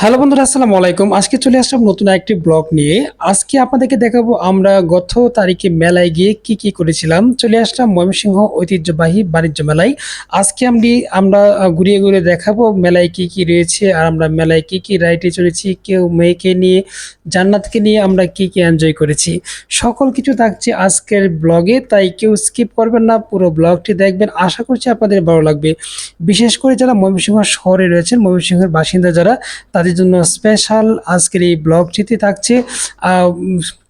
Hello বন্ধুরা, আসসালামু আলাইকুম। আজকে চলে আসলাম নতুন একটি ব্লগ নিয়ে। আজকে আপনাদেরকে দেখাবো আমরা গত তারিখে মেলায় গিয়ে কি কি করেছিলাম। চলে আসলাম ময়মনসিংহ ঐতিহ্যবাহী বাণিজ্য মেলায়। আজকে আমি আমরা ঘুরিয়ে ঘুরিয়ে দেখাবো মেলায় কি কি রয়েছে আর আমরা মেলায় কি কি রাইডে চলেছি, কেউ মেয়েকে নিয়ে, জান্নাতকে নিয়ে আমরা কি কি এনজয় করেছি। সকল কিছু থাকছে আজকের ব্লগে, তাই কেউ স্কিপ করবেন না, পুরো ব্লগটি দেখবেন। আশা করছি আপনাদের ভালো লাগবে। বিশেষ করে যারা ময়মনসিংহ শহরে রয়েছেন, ময়মনসিংহের বাসিন্দা যারা, তাদের জন্য স্পেশাল আজকের এই ব্লগটিতে থাকছে।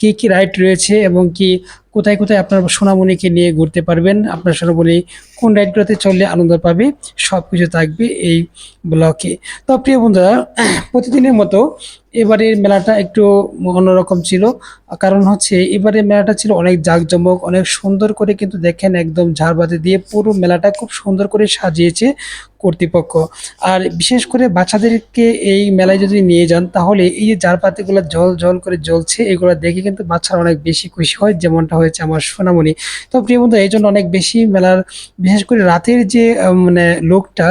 কি কি রাইড রয়েছে এবং কি কোথায় কোথায় আপনার সোনামণিকে নিয়ে ঘুরতে পারবেন, আপনার সোনামণি কোন রাইডগুলোতে চললে আনন্দ পাবে সব কিছু থাকবে এই ব্লকে তো প্রিয় বন্ধুরা, প্রতিদিনের মতো এবারের মেলাটা একটু অন্যরকম ছিল। কারণ হচ্ছে এবারের মেলাটা ছিল অনেক জাঁকজমক, অনেক সুন্দর করে কিন্তু দেখেন একদম ঝাড়বাতি দিয়ে পুরো মেলাটা খুব সুন্দর করে সাজিয়েছে কর্তৃপক্ষ। আর বিশেষ করে বাচ্চাদেরকে এই মেলায় যদি নিয়ে যান, তাহলে এই যে ঝাড়বাতিগুলো জল জল করে জ্বলছে, এগুলো দেখে কিন্তু বাচ্চারা অনেক বেশি খুশি হয়, যেমনটা হয়েছে আমার সোনামণি। তো প্রিয় বন্ধু, এই জন্য অনেক বেশি মেলার, বিশেষ করে রাতের যে মানে লোকটা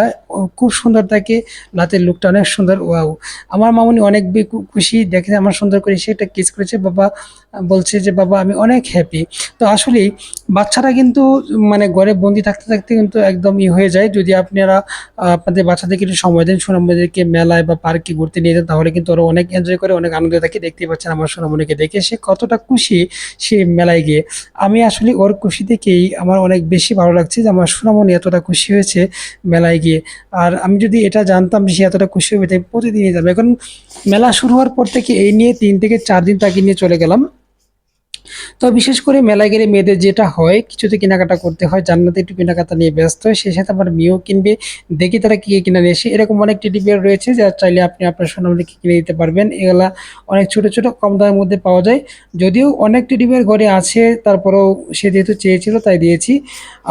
খুব সুন্দর থাকে রাতের লোকটা অনেক সুন্দর, ওয়াও। আমার মামনি অনেক খুশি, দেখে আমার সুন্দর করে সে একটা কিস করেছে, বাবা বলছে যে, বাবা, আমি অনেক হ্যাপি তো আসলে বাচ্চারা কিন্তু মানে ঘরে বন্দি থাকতে থাকতে কিন্তু একদম ই হয়ে যায়। যদি আপনারা আপনাদের বাচ্চাদেরকে একটু সময় দেন সোনামণিদেরকে মেলায় বা পার্কে ঘুরতে নিয়ে যান, তাহলে কিন্তু ওরা অনেক এনজয় করে, অনেক আনন্দ থাকে। দেখতে পাচ্ছেন আমার সোনামণিকে দেখে সে কতটা খুশি সে মেলায় গিয়ে। আমি আসলে ওর খুশি থেকেই আমার অনেক বেশি ভালো লাগছে যে, আমার সোনামণি এতটা খুশি হয়েছে মেলায় গিয়ে। আর আমি যদি এটা জানতাম যে, সে এতটা খুশি হবে, তাই প্রতিদিনই যাবে। এখন মেলা শুরু হওয়ার পর থেকে এই নিয়ে তিন থেকে চার দিন তাকে নিয়ে চলে গেলাম। তো বিশেষ করে মেলায় গেলে মেয়েদের যেটা হয়, কিছুতে কেনাকাটা করতে হয়, জান্নাতে একটু কেনাকাটা নিয়ে ব্যস্ত হয় সেই সাথে আমার মেয়েও কিনবে, দেখি তারা কি কিনে নিয়ে এসে। এরকম অনেক টেডি বিয়ার রয়েছে যা চাইলে আপনি আপনার সোনামণিকে কিনে দিতে পারবেন। এগুলা অনেক ছোট ছোট, কম দামের মধ্যে পাওয়া যায়। যদিও অনেক টেডি বিয়ার ঘরে আছে, তারপরেও সে যেহেতু চেয়েছিল তাই দিয়েছি।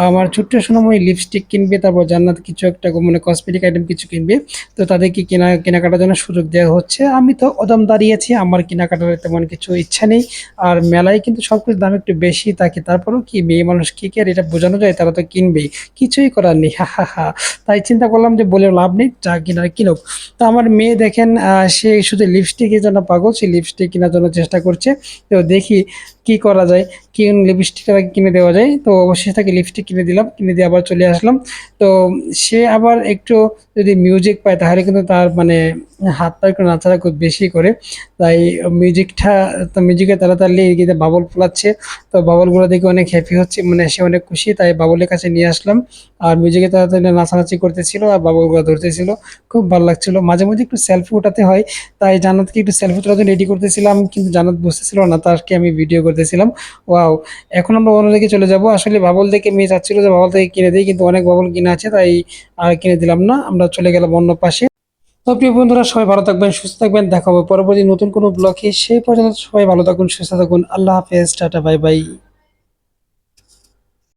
আমার ছোট্ট সোনামণি লিপস্টিক কিনবে, তারপর জান্নাত কিছু একটা মানে কসমেটিক আইটেম কিছু কিনবে, তো তাদেরকে কেনা, কেনাকাটার জন্য সুযোগ দেওয়া হচ্ছে। আমি তো অদম দাঁড়িয়েছি আমার কেনাকাটার তেমন কিছু ইচ্ছা নেই। আর মেলায় কিন্তু সব কিছুর দাম একটু বেশি থাকে। তারপরেও কি মেয়ে মানুষ কী কে আর এটা বোঝানো যায়? তারা তো কিনবেই। কিছুই করার নেই। হা হা হা। তাই চিন্তা করলাম যে বলে লাভ নেই, যা কিনার কিনুক। তো আমার মেয়ে দেখেন সে শুধু লিপস্টিকের জন্য পাগল, সে লিপস্টিক কেনার জন্য চেষ্টা করছে। তো দেখি কি করা যায়। কি লিপস্টিকটা তাকে কিনে দেওয়া যায়। তো অবশ্যই তাকে লিপস্টিক কিনে দিলাম, কিনে দিয়ে আবার চলে আসলাম। তো সে আবার একটু যদি মিউজিক পায়, তাহলে কিন্তু তার মানে হাত পা একটু নাচাড়া খুব বেশি করে। তাই মিউজিকটা তো মিউজিকে তাড়াতাড়ি এগিয়ে বাবল ফোলাচ্ছে, তো বাবলগুলো দেখে অনেক হ্যাপি হচ্ছে মানে সে অনেক খুশি, তাই বাবলের কাছে নিয়ে আসলাম। আর মিউজিকে তাড়াতাড়ি নাচানাচি করতেছিল আর বাবলগুলো ধরতেছিল, খুব ভালো লাগছিল। মাঝে মাঝে একটু সেলফি ওঠাতে হয়, তাই জান্নাতকে একটু সেলফি তোলার জন্য রেডি করতেছিলাম, কিন্তু জান্নাত বুঝতেছিল না তারকে আমি ভিডিও করতেছিলাম। ওয়াও এখন আমরা অন্য দিকে চলে যাব। আসলে বাবল দেখে মেয়ে চাচ্ছিল যে বাবল থেকে কিনে দিই, কিন্তু অনেক বাবল কিনে আছে, তাই আর কিনে দিলাম না। আমরা চলে গেলাম অন্য পাশে। তো প্রিয় বন্ধুরা, সবাই ভালো থাকবেন, সুস্থ থাকবেন। দেখাবো পরবর্তী নতুন কোনো ব্লগে। সেই পর্যন্ত সবাই ভালো থাকুন, সুস্থ থাকুন। আল্লাহ হাফেজ, টাটা, বাই বাই।